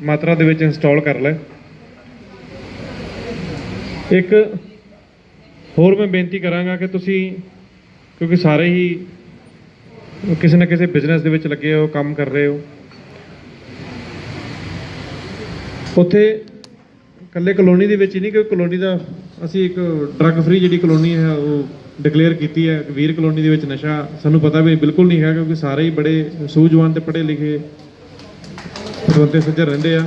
ਮਾਤਰਾ ਦੇ ਵਿੱਚ ਇੰਸਟਾਲ ਕਰ ਲੈ। ਇੱਕ ਹੋਰ ਮੈਂ ਬੇਨਤੀ ਕਰਾਂਗਾ ਕਿ ਤੁਸੀਂ, ਕਿਉਂਕਿ ਸਾਰੇ ਹੀ ਕਿਸੇ ਨਾ ਕਿਸੇ ਬਿਜ਼ਨਸ ਦੇ ਵਿੱਚ ਲੱਗੇ ਹੋ, ਕੰਮ ਕਰ ਰਹੇ ਹੋ। ਉੱਥੇ ਇਕੱਲੇ ਕਲੋਨੀ ਦੇ ਵਿੱਚ ਹੀ ਨਹੀਂ ਕਿ ਕਲੋਨੀ ਦਾ ਅਸੀਂ ਇੱਕ ਡਰੱਗ ਫ੍ਰੀ ਜਿਹੜੀ ਕਲੋਨੀ ਹੈ, ਉਹ ਡਿਕਲੇਅਰ ਕੀਤੀ ਹੈ। ਵੀਰ ਕਲੋਨੀ ਦੇ ਵਿੱਚ ਨਸ਼ਾ ਸਾਨੂੰ ਪਤਾ ਵੀ ਬਿਲਕੁਲ ਨਹੀਂ ਹੈ, ਕਿਉਂਕਿ ਸਾਰੇ ਹੀ ਬੜੇ ਸੂਝਵਾਨ ਤੇ ਪੜ੍ਹੇ ਲਿਖੇ ਪਤਵੰਤੇ ਸੱਜਰ ਰਹਿੰਦੇ ਆ।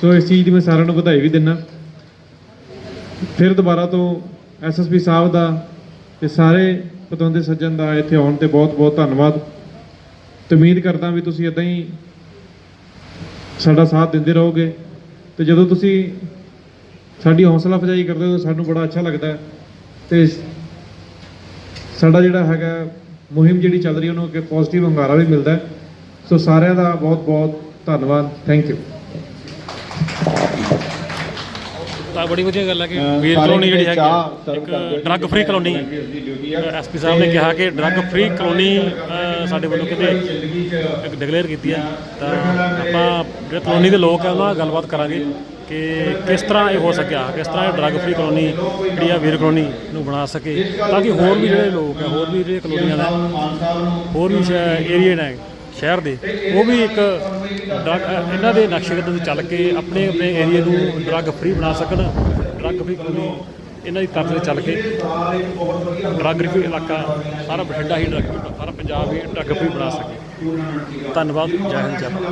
ਸੋ ਇਸ ਚੀਜ਼ ਦੀ ਮੈਂ ਸਾਰਿਆਂ ਨੂੰ ਵਧਾਈ ਵੀ ਦਿੰਦਾ ਫਿਰ ਦੁਬਾਰਾ ਤੋਂ ਐਸਐਸਪੀ ਸਾਹਿਬ ਦਾ ਤੇ ਸਾਰੇ ਪਤਵੰਦੇ ਸੱਜਣ ਦਾ ਇੱਥੇ ਆਉਣ ਤੇ ਬਹੁਤ ਬਹੁਤ ਧੰਨਵਾਦ। ਤੇ ਉਮੀਦ ਕਰਦਾ ਵੀ ਤੁਸੀਂ ਇਦਾਂ ਹੀ ਸਾਡਾ ਸਾਥ ਦਿੰਦੇ ਰਹੋਗੇ। ਤੇ ਜਦੋਂ ਤੁਸੀਂ ਸਾਡੀ ਹੌਸਲਾ ਅਫਜ਼ਾਈ ਕਰਦੇ ਹੋ ਤਾਂ ਸਾਨੂੰ ਬੜਾ ਅੱਛਾ ਲੱਗਦਾ ਹੈ। ਤੇ ਸਾਡਾ ਜਿਹੜਾ ਹੈਗਾ ਮੁਹਿੰਮ ਜਿਹੜੀ ਚੱਲ ਰਹੀ ਉਹਨੂੰ ਅੱਗੇ ਪੋਜ਼ਿਟਿਵ ਹੰਗਾਰਾ ਵੀ ਮਿਲਦਾ ਸੋ ਸਾਰਿਆਂ ਦਾ ਬਹੁਤ ਬਹੁਤ ਧੰਨਵਾਦ ਥੈਂਕ ਯੂ ਤਾਂ ਬੜੀ ਵਧੀਆ ਗੱਲ ਹੈ ਕਿ ਵੀਰ ਕਲੋਨੀ ਜਿਹੜੀ serve ਇੱਕ ਹੋ ਡਰੱਗ। Free colony. ਦੀ ਐਸਪੀ ਸਾਹਿਬ ਨੇ ਕਿਹਾ ਕਿ ਡਰੱਗ ਫ੍ਰੀ ਕਲੋਨੀ ਸਾਡੇ ਵੱਲੋਂ ਕਿਤੇ ਇੱਕ ਡਿਕਲੇਅਰ ਕੀਤੀ ਹੈ ਤਾਂ ਆਪਾਂ ਜਿਹੜੇ ਕਲੋਨੀ ਦੇ ਲੋਕ ਆ ਉਹਨਾਂ ਨਾਲ ਗੱਲਬਾਤ ਕਰਾਂਗੇ ਕਿ ਕਿਸ ਤਰ੍ਹਾਂ ਇਹ ਹੋ ਸਕਿਆ ਕਿਸ ਤਰ੍ਹਾਂ ਇਹ ਡਰੱਗ ਫ੍ਰੀ ਕਲੋਨੀ ਜਿਹੜੀ ਆ ਵੀਰ ਕਲੋਨੀ ਨੂੰ ਬਣਾ ਸਕੇ ਤਾਂ ਕਿ ਹੋਰ ਵੀ ਜਿਹੜੇ ਲੋਕ ਆ ਹੋਰ ਵੀ ਜਿਹੜੇ ਕਲੋਨੀਆਂ ਨੂੰ ਹੋਰ ਵੀ ਏਰੀਆ ਨੇ ਸ਼ਹਿਰ ਦੇ, ਉਹ ਵੀ ਇੱਕ ਡਰੱਗ ਇਹਨਾਂ ਦੇ ਨਕਸ਼ੇ ਕਦਮ ਤੇ ਚੱਲ ਕੇ ਆਪਣੇ ਆਪਣੇ ਏਰੀਆ ਨੂੰ ਡਰੱਗ ਫ੍ਰੀ ਬਣਾ ਸਕਣ ਡਰੱਗ ਫ੍ਰੀ ਕਲੋਨੀ ਇਹਨਾਂ ਦੀ ਤਰਫ ਚੱਲ ਕੇ ਡਰੱਗ ਫ੍ਰੀ ਇਲਾਕਾ, ਸਾਰਾ ਬਠਿੰਡਾ ਹੀ ਡਰੱਗ ਸਾਰਾ ਪੰਜਾਬ ਹੀ ਡਰੱਗ ਫ੍ਰੀ ਬਣਾ ਸਕੇ। ਧੰਨਵਾਦ, ਜੈ ਹਿੰਦ, ਜੈ ਭਾਰਤ।